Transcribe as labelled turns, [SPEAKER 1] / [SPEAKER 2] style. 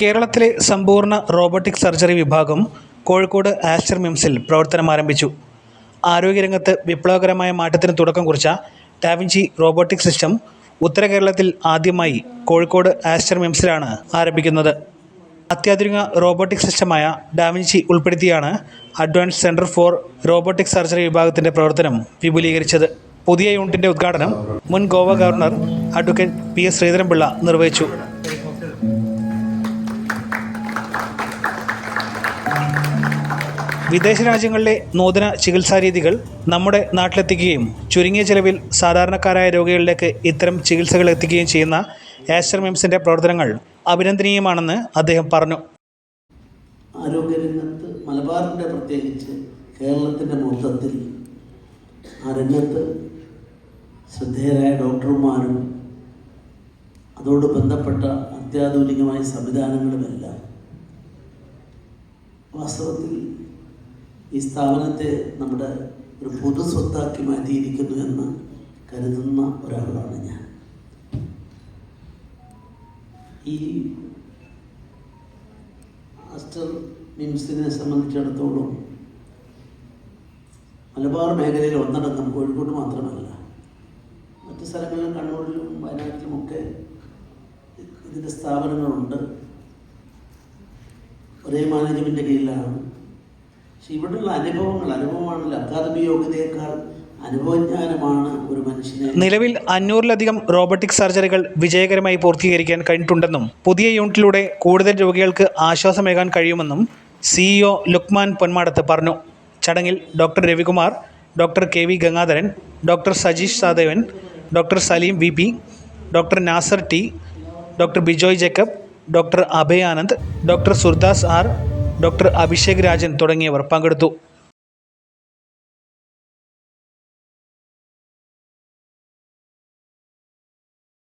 [SPEAKER 1] കേരളത്തിലെ സമ്പൂർണ robotic surgery വിഭാഗം കോഴിക്കോട് ആസ്റ്റർ മിംസിൽ പ്രവർത്തനം ആരംഭിച്ചു. ആരോഗ്യരംഗത്ത് വിപ്ലവകരമായ മാറ്റത്തിന് തുടക്കം കുറിച്ച ഡാവിഞ്ചി റോബോട്ടിക് സിസ്റ്റം ഉത്തര കേരളത്തിൽ ആദ്യമായി കോഴിക്കോട് ആസ്റ്റർ മിംസിലാണ് ആരംഭിക്കുന്നത്. അത്യാധുനിക റോബോട്ടിക് സിസ്റ്റമായ ഡാവിഞ്ചി ഉൾപ്പെടുത്തിയാണ് advance centre for robotic surgery വിഭാഗത്തിന്റെ പ്രവർത്തനം വിപുലീകരിച്ചത്. പുതിയ യൂണിറ്റിന്റെ ഉദ്ഘാടനം മുൻ Goa governor advocate P S Sreedharan Pillai നിർവഹിച്ചു. വിദേശ രാജ്യങ്ങളിലെ നൂതന ചികിത്സാ രീതികൾ നമ്മുടെ നാട്ടിലെത്തിക്കുകയും ചുരുങ്ങിയ ചെലവിൽ സാധാരണക്കാരായ രോഗികളിലേക്ക് ഇത്തരം ചികിത്സകൾ എത്തിക്കുകയും ചെയ്യുന്ന ആസ്റ്റർ മിംസിന്റെ പ്രവർത്തനങ്ങൾ അഭിനന്ദനീയമാണെന്ന് അദ്ദേഹം പറഞ്ഞു.
[SPEAKER 2] ആരോഗ്യരംഗത്ത് മലബാറിന്റെ പ്രത്യേകിച്ച് കേരളത്തിന്റെ മൊത്തത്തിൽ ആ രംഗത്ത് ശ്രദ്ധേയരായ ഡോക്ടർമാരും അതോട് ബന്ധപ്പെട്ട അത്യാധുനികമായ സംവിധാനങ്ങളുമെല്ലാം വാസ്തവത്തിൽ ഈ സ്ഥാപനത്തെ നമ്മുടെ ഒരു പൊതു സ്വത്താക്കി മാറ്റിയിരിക്കുന്നു എന്ന് കരുതുന്ന ഒരാളാണ് ഞാൻ. ഈ ആസ്റ്റർ മിംസിനെ സംബന്ധിച്ചിടത്തോളം മലബാർ മേഖലയിൽ ഒന്നടങ്കം കോഴിക്കോട് മാത്രമല്ല മറ്റു സ്ഥലങ്ങളിലും കണ്ണൂരിലും വയനാട്ടിലുമൊക്കെ ഇതിന്റെ സ്ഥാപനങ്ങളുണ്ട്. ഒരേ മാനേജ്മെന്റ് കീഴിലാണ് പക്ഷെ ഇവിടുള്ള അനുഭവങ്ങൾ അനുഭവമാണല്ലോ. അക്കാദമി യോഗ്യതയേക്കാൾ അനുഭവജ്ഞാനമാണ് ഒരു മനുഷ്യനെ.
[SPEAKER 1] നിലവിൽ അഞ്ഞൂറിലധികം റോബോട്ടിക് സർജറികൾ വിജയകരമായി പൂർത്തീകരിക്കാൻ കഴിഞ്ഞിട്ടുണ്ടെന്നും പുതിയ യൂണിറ്റിലൂടെ കൂടുതൽ രോഗികൾക്ക് ആശ്വാസമേകാൻ കഴിയുമെന്നും സിഇഒ ലുക്മാൻ പൊന്മാടത്ത് പറഞ്ഞു. ചടങ്ങിൽ doctor Ravikumar doctor K V Gangadharan doctor Sajeesh Sadevan doctor Saleem V P doctor Nasser T doctor Bijoy Jacob doctor Abhay Anand doctor Surdas R doctor Abhishek Rajan തുടങ്ങിയവർ പങ്കെടുത്തു